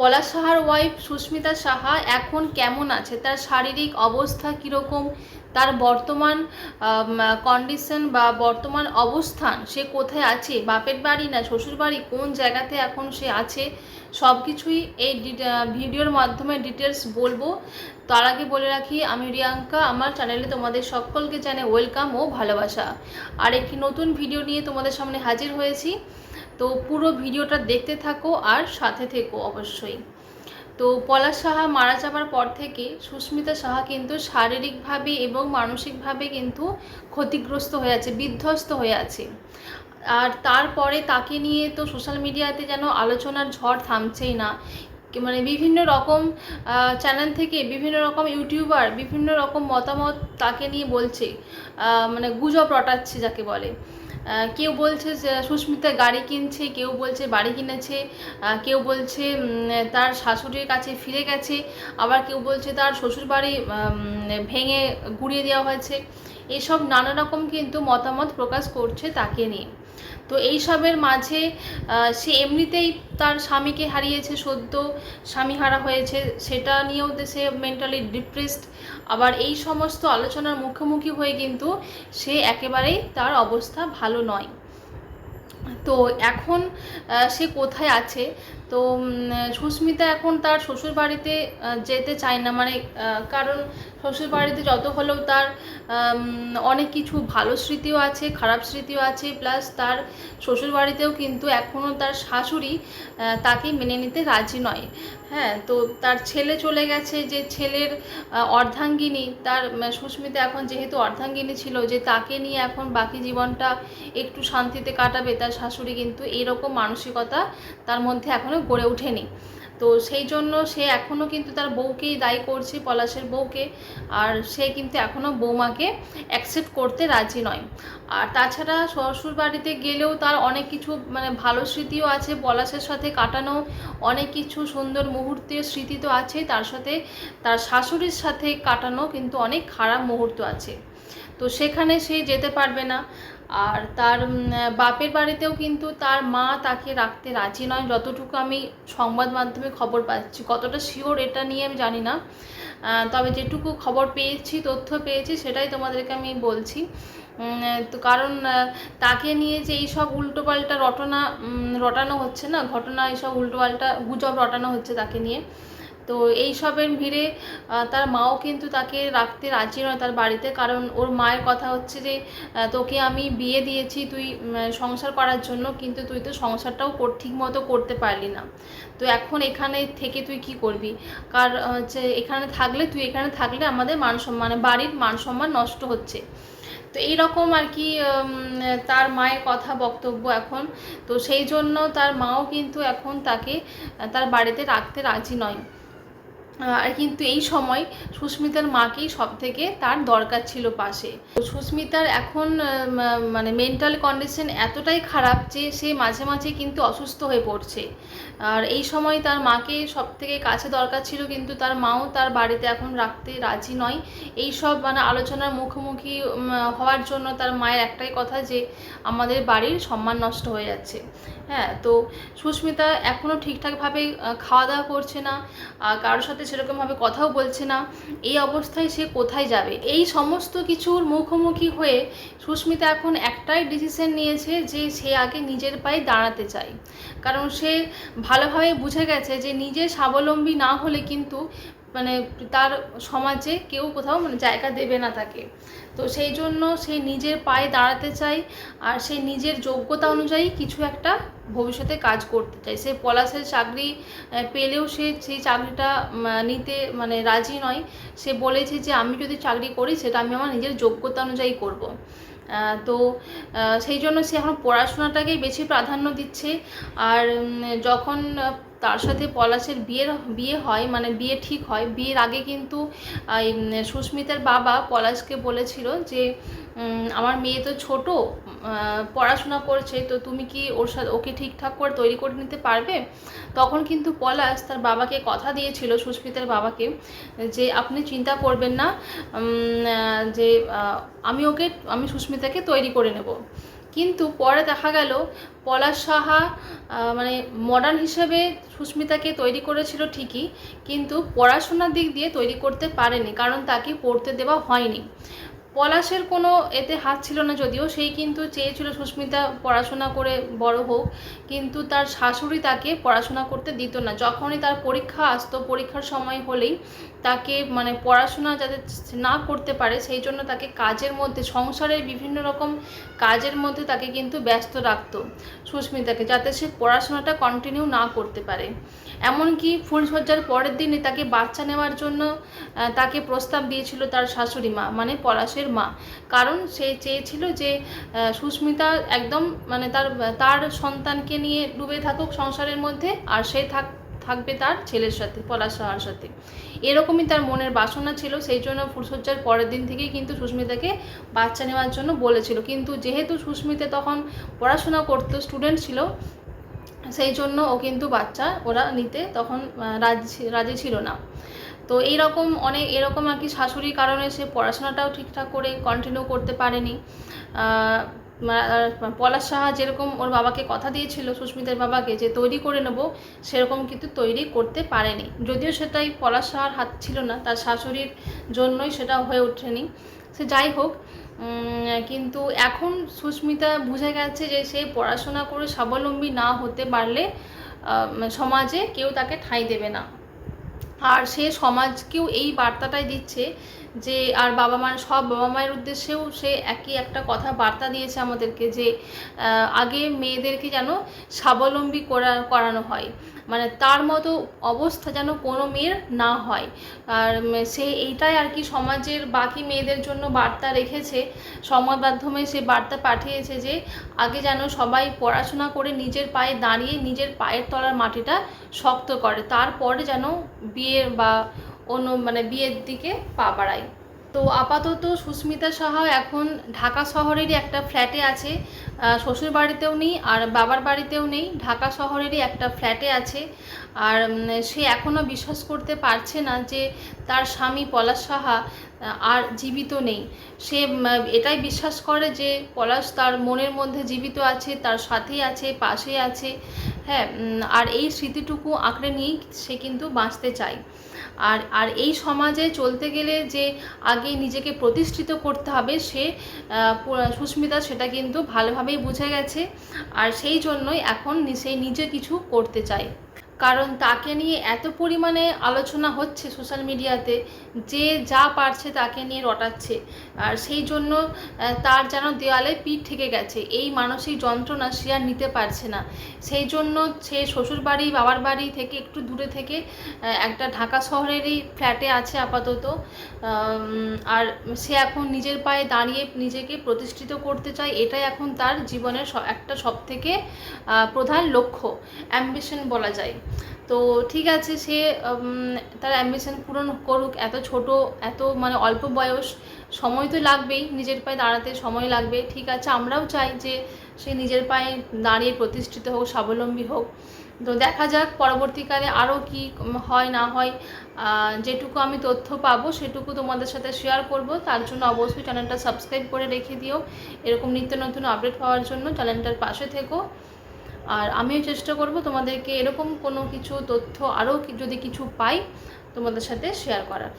পলাশ সাহার ওয়াইফ সুস্মিতা সাহা এখন কেমন আছে? তার শারীরিক অবস্থা কীরকম? তার বর্তমান কন্ডিশন বা বর্তমান অবস্থান সে কোথায় আছে? বাপের বাড়ি না শ্বশুর বাড়ি? কোন জায়গাতে এখন সে আছে? সব কিছুই এই ভিডিওর মাধ্যমে ডিটেলস বলব। তার আগে বলে রাখি, আমি রিয়াঙ্কা, আমার চ্যানেলে তোমাদের সকলকে জানে ওয়েলকাম ও ভালোবাসা। আর একটি নতুন ভিডিও নিয়ে তোমাদের সামনে হাজির হয়েছি। তো পুরো ভিডিওটা দেখতে থাকো আর সাথে থেকো অবশ্যই। তো পলাশ সাহা মারা যাবার পর থেকে সুস্মিতা সাহা কিন্তু শারীরিকভাবে এবং মানসিকভাবে কিন্তু ক্ষতিগ্রস্ত হয়ে আছে, বিধ্বস্ত হয়ে আছে। আর তারপরে তাকে নিয়ে তো সোশ্যাল মিডিয়াতে যেন আলোচনার ঝড় থামছেই না। মানে বিভিন্ন রকম চ্যানেল থেকে বিভিন্ন রকম ইউটিউবার বিভিন্ন রকম মতামত তাকে নিয়ে বলছে মানে গুজব রটাচ্ছে যাকে বলে। কেউ বলছে সুস্মিতা গাড়ি কিনছে, কেউ বলছে বাড়ি কিনেছে কেউ বলছে তার শাশুড়ির কাছে ফিরে গেছে, আবার কেউ বলছে তার শ্বশুর বাড়ি ভেঙে গুড়িয়ে দেওয়া হয়েছে। এসব নানা রকম কিন্তু মতামত প্রকাশ করছে তাকে নিয়ে। তো এইসবের মাঝে সে এমনিতেই তার স্বামীকে হারিয়েছে সদ্য, স্বামী হারা হয়েছে, সেটা নিয়েও সে মেন্টালি ডিপ্রেসড আবার এই সমস্ত আলোচনার মুখোমুখি হয়ে কিন্তু সে একেবারেই তার অবস্থা ভালো নয়। তো এখন সে কোথায় আছে? তো সুস্মিতা এখন তার শ্বশুর বাড়িতে যেতে চায় না। মানে কারণ শ্বশুর বাড়িতে যত হলেও তার অনেক কিছু ভালো স্মৃতিও আছে, খারাপ স্মৃতিও আছে। প্লাস তার শ্বশুর বাড়িতেও কিন্তু এখনও তার শাশুড়ি তাকে মেনে নিতে রাজি নয়। হ্যাঁ তো তার ছেলে চলে গেছে যে ছেলের অর্ধাঙ্গিনী। তার সুস্মিতা এখন যেহেতু অর্ধাঙ্গিনী ছিল, যে তাকে নিয়ে এখন বাকি জীবনটা একটু শান্তিতে কাটাবে, তার শাশুড়ি কিন্তু এইরকম মানসিকতা তার মধ্যে এখনও গড়ে ওঠেনি। তো সেই জন্য সে এখনও কিন্তু তার বউকেই দায়ী করছে, পলাশের বউকে। আর সে কিন্তু এখনও বৌমাকে অ্যাকসেপ্ট করতে রাজি নয়। আর তাছাড়া শ্বশুর বাড়িতে গেলেও তার অনেক কিছু মানে ভালো স্মৃতিও আছে। পলাশের সাথে কাটানো অনেক কিছু সুন্দর মুহূর্তের স্মৃতি তো আছে তার সাথে তার শাশুড়ির সাথে কাটানো কিন্তু অনেক খারাপ মুহূর্ত আছে। তো সেখানে সে যেতে পারবে না। আর তার বাপের বাড়িতেও কিন্তু তার মা তাকে রাখতে রাজি নয়। যতটুকু আমি সংবাদ মাধ্যমে খবর পাচ্ছি, কতটা শিওর এটা নিয়ে আমি জানি না। তবে যেটুকু খবর পেয়েছি, তথ্য পেয়েছি, সেটাই তোমাদেরকে আমি বলছি। তো কারণ তাকে নিয়ে যে এইসব উল্টোপাল্টা রটনা রটানো হচ্ছে না, ঘটনা এইসব উল্টোপাল্টা গুজব রটানো হচ্ছে তাকে নিয়ে। তো এই সবের ভিড়ে তার মাও কিন্তু তাকে রাখতে রাজি নয় তার বাড়িতে। কারণ ওর মায়ের কথা হচ্ছে যে তোকে আমি বিয়ে দিয়েছি, তুই সংসার করার জন্য, কিন্তু তুই তো সংসারটাও ঠিক মতো করতে পারলি না। তো এখন এখানে থেকে তুই কি করবি? কার হচ্ছে এখানে থাকলে, তুই এখানে থাকলে আমাদের মান সম্মান বাড়ির মান সম্মান নষ্ট হচ্ছে। তো এইরকম আর কি তার মায়ের কথা বক্তব্য এখন। তো সেই জন্য তার মাও কিন্তু এখন তাকে তার বাড়িতে রাখতে রাজি নয়। আর কিন্তু এই সময় সুস্মিতার মাকেই সব থেকে তার দরকার ছিল পাশে। সুস্মিতার এখন মানে মেন্টাল কন্ডিশন এতটাই খারাপ যে সে মাঝে মাঝে কিন্তু অসুস্থ হয়ে পড়ছে। আর এই সময় তার মাকে সব থেকে কাছে দরকার ছিল কিন্তু তার মাও তার বাড়িতে এখন রাখতে রাজি নয়। এই সব মানে আলোচনার মুখোমুখি হওয়ার জন্য তার মায়ের একটাই কথা যে আমাদের বাড়ির সম্মান নষ্ট হয়ে যাচ্ছে। হ্যাঁ তো সুস্মিতা এখনও ঠিকঠাকভাবে খাওয়া দাওয়া করছে না। কারোর সাথে সেরকমভাবে কথাও বলছে না। এই অবস্থায় সে কোথায় যাবে? এই সমস্ত কিছুর মুখোমুখি হয়ে সুস্মিতা এখন একটাই ডিসিশন নিয়েছে যে সে আগে নিজের পায়ে দাঁড়াতে চায়। কারণ সে ভালোভাবে বুঝে গেছে যে নিজে স্বাবলম্বী না হলে কিন্তু মানে তার সমাজে কেউ কোথাও মানে জায়গা দেবে না তাকে। তো সেই জন্য সে নিজের পায়ে দাঁড়াতে চায় আর সে নিজের যোগ্যতা অনুযায়ী কিছু একটা ভবিষ্যতে কাজ করতে চায়। সে পলাশের চাকরি পেলেও সে সেই চাকরিটা নিতে মানে রাজি নয়। সে বলেছে যে, আমি যদি চাকরি করি, সেটা আমি আমার নিজের যোগ্যতা অনুযায়ী করব। তো সেই জন্য সে এখন পড়াশোনাটাকেই বেশি প্রাধান্য দিচ্ছে। আর যখন তার সাথে পলাশের বিয়ের, বিয়ে হয় মানে বিয়ে ঠিক হয়। বিয়ের আগে কিন্তু সুস্মিতার বাবা পলাশকে বলেছিল যে আমার মেয়ে তো ছোট পড়াশোনা করছে, তো তুমি কি ওর সাথে, ওকে ঠিকঠাক করে তৈরি করে নিতে পারবে? তখন কিন্তু পলাশ তার বাবাকে কথা দিয়েছিল, সুস্মিতার বাবাকে, যে আপনি চিন্তা করবেন না যে আমি ওকে, আমি সুস্মিতাকে তৈরি করে নেব। কিন্তু পরে দেখা গেল, পলাশ সাহা মানে মডার্ন হিসেবে সুস্মিতাকে তৈরি করেছিল ঠিকই, কিন্তু পড়াশোনার দিক দিয়ে তৈরি করতে পারেনি, কারণ তাকে পড়তে দেওয়া হয়নি। পলাশের কোনো এতে হাত ছিল না যদিও, সেই কিন্তু চেয়েছিল সুস্মিতা পড়াশোনা করে বড় হোক, কিন্তু তার শাশুড়ি তাকে পড়াশোনা করতে দিত না। যখনই তার পরীক্ষা আসতো, পরীক্ষার সময় হলেই তাকে মানে পড়াশোনা যাতে না করতে পারে, সেই জন্য তাকে কাজের মধ্যে সংসারের বিভিন্ন রকম কাজের মধ্যে তাকে কিন্তু ব্যস্ত রাখত সুস্মিতাকে, যাতে সে পড়াশোনাটা কন্টিনিউ না করতে পারে। এমনকি ফুলসজ্জার পরের দিনে তাকে বাচ্চা নেওয়ার জন্য তাকে প্রস্তাব দিয়েছিল তার শাশুড়ি মা মানে পলাশের মা। কারণ সে চেয়েছিল যে সুস্মিতা একদম মানে তার তার সন্তানকে নিয়ে ডুবে থাকুক সংসারের মধ্যে, আর সে থাক, থাকবে তার ছেলের সাথে, পলাশ সাহার সাথে। এরকমই তার মনের বাসনা ছিল, সেই জন্য ফুলসজ্জার পরের দিন থেকেই কিন্তু সুস্মিতাকে বাচ্চা নেওয়ার জন্য বলেছিল। কিন্তু যেহেতু সুস্মিতা তখন পড়াশোনা করতো স্টুডেন্ট ছিল, সেই জন্য ও কিন্তু বাচ্চা ওরা নিতে তখন রাজি রাজি ছিল না। তো এইরকম অনেক, এরকম আর কি শাশুড়ির কারণে সে পড়াশোনাটাও ঠিকঠাক করে কন্টিনিউ করতে পারেনি। পলাশ সাহা যেরকম ওর বাবাকে কথা দিয়েছিল, সুস্মিতার বাবাকে যে তৈরি করে নেব, সেরকম কিন্তু তৈরি করতে পারেনি। যদিও সেটাই পলাশ সাহার হাত ছিল না, তার শাশুড়ির জন্যই সেটা হয়ে ওঠেনি। সে যাই হোক কিন্তু এখন সুস্মিতা বুঝে গেছে যে সে পড়াশোনা করে স্বাবলম্বী না হতে পারলে সমাজে কেউ তাকে ঠাঁই দেবে না। আর সে সমাজকেও এই বার্তাটাই দিচ্ছে যে আর বাবা মার সব বাবা মায়ের উদ্দেশ্যেও সে একই একটা কথা বার্তা দিয়েছে আমাদেরকে যে আগে মেয়েদেরকে যেন স্বাবলম্বী করা, করানো হয়। মানে তার মতো অবস্থা যেন কোনো মেয়ের না হয়। আর সে এইটাই আর কি সমাজের বাকি মেয়েদের জন্য বার্তা রেখেছে। সংবাদ মাধ্যমে সে বার্তা পাঠিয়েছে যে, আগে যেন সবাই পড়াশোনা করে নিজের পায়ে দাঁড়িয়ে নিজের পায়ের তলার মাটিটা শক্ত করে। তারপরে যেন বিয়ে বা অন্য মানে বিয়ের দিকে পা বাড়ায় তো আপাতত সুস্মিতা সাহা এখন ঢাকা শহরেরই একটা ফ্ল্যাটে আছে। শ্বশুর বাড়িতেও নেই আর বাবার বাড়িতেও নেই। ঢাকা শহরেরই একটা ফ্ল্যাটে আছে। আর সে এখনও বিশ্বাস করতে পারছে না যে তার স্বামী পলাশ সাহা আর জীবিত নেই। সে এটাই বিশ্বাস করে যে পলাশ তার মনের মধ্যে জীবিত আছে, তার সাথেই আছে পাশে আছে। হ্যাঁ আর এই স্মৃতিটুকু আঁকড়ে নিয়েই সে কিন্তু বাঁচতে চায়। আর আর এই সমাজে চলতে গেলে যে আগে নিজেকে প্রতিষ্ঠিত করতে হবে, সে সুস্মিতা সেটা কিন্তু ভালোভাবেই বুঝে গেছে। আর সেই জন্যই এখন সে নিজে কিছু করতে চায়। কারণ তাকে নিয়ে এত পরিমাণে আলোচনা হচ্ছে সোশ্যাল মিডিয়াতে, যে যা পারছে তাকে নিয়ে রটাচ্ছে। আর সেই জন্য তার যেন দেওয়ালে পিঠ থেকে গেছে। এই মানসিক যন্ত্রণা সে আর নিতে পারছে না। সেই জন্য সে শ্বশুর বাড়ি বাবার বাড়ি থেকে একটু দূরে থেকে একটা ঢাকা শহরেরই ফ্ল্যাটে আছে আপাতত। আর সে এখন নিজের পায়ে দাঁড়িয়ে নিজেকে প্রতিষ্ঠিত করতে চায়, এটাই এখন তার জীবনের একটা সবথেকে প্রধান লক্ষ্য অ্যাম্বিশন বলা যায়। তো ঠিক আছে, সে তার অ্যাম্বিশন পূরণ করুক, এত ছোট, এত মানে অল্প বয়স, সময় তো লাগবেই, নিজের পায়ে দাঁড়াতে সময় লাগবে, ঠিক আছে, আমরাও চাই যে সে নিজের পায়ে দাঁড়িয়ে প্রতিষ্ঠিত হোক, স্বাবলম্বী হোক। তো দেখা যাক পরবর্তীকালে আরও কি হয় না হয় যেটুকু আমি তথ্য পাবো সেটুকু তোমাদের সাথে শেয়ার করব। তার জন্য অবশ্যই চ্যানেলটা সাবস্ক্রাইব করে রেখে দিও। এরকম নিত্য নতুন আপডেট পাওয়ার জন্য চ্যানেলটার পাশে থেকো। আর আমিও চেষ্টা করব তোমাদেরকে এরকম কোনো কিছু তথ্য আরও যদি কিছু পাই তোমাদের সাথে শেয়ার করার।